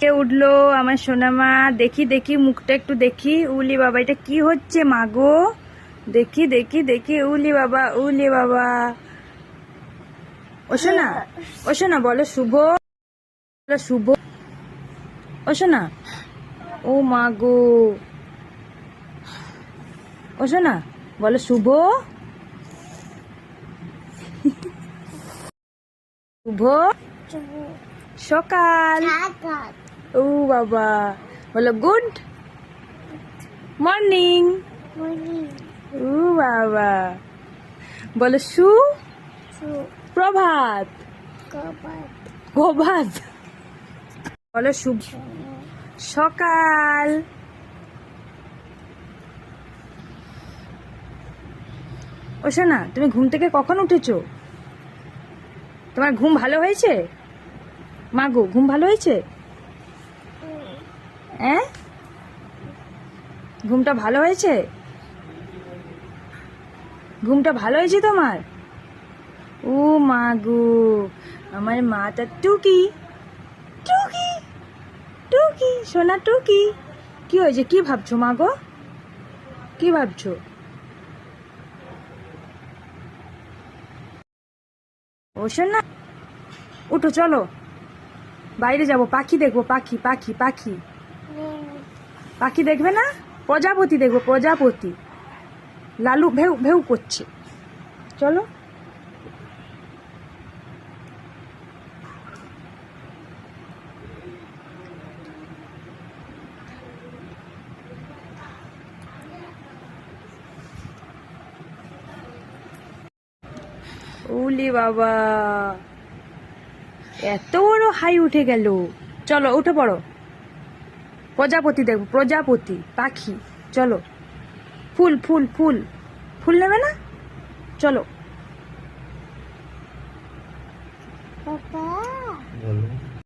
কে উঠল? আমার সোনামা, দেখি দেখি, মুখটা একটু দেখি। উলি বাবা, এটা কি হচ্ছে মাগো দেখি দেখি দেখি, উলি বাবা উলি বাবা। ও সোনা ও সোনা, বলো শুভ। শুভ। ও সোনা, ও মাগো ও সোনা, বলো শুভ। শুভ। সকাল। ও বাবা বলো গুড মর্নিং। ও বাবা বলো সু প্রভাত। প্রভাত। বলো শুভ সকাল। ও শোনা তুমি ঘুম থেকে কখন উঠেছো? তোমার ঘুম ভালো হয়েছে? মা গো ঘুম ভালো হয়েছে? হ্যাঁ ঘুমটা ভালো হয়েছে? ঘুমটা ভালো হয়েছে তোমার? ও মা গো আমার মাটা টুকি। টুকি টুকি সোনা টুকি। কি হয়েছে কি ভাবছ মা গো? কি ভাবছ? ও সোনা উঠো চলো। বাইরে যাব, পাখি দেখব, পাখি পাখি পাখি। পাখি দেখবে না? প্রজাপতি দেখব, প্রজাপতি। লালু ভেউ ভেউ করছে। চলো। উলি বাবা। এত বড় হাই উঠে গেল। চলো উঠে পড়ো। প্রজাপতি দেখব প্রজাপতি পাখি। চলো। ফুল ফুল ফুল। ফুল নেবে না? চলো।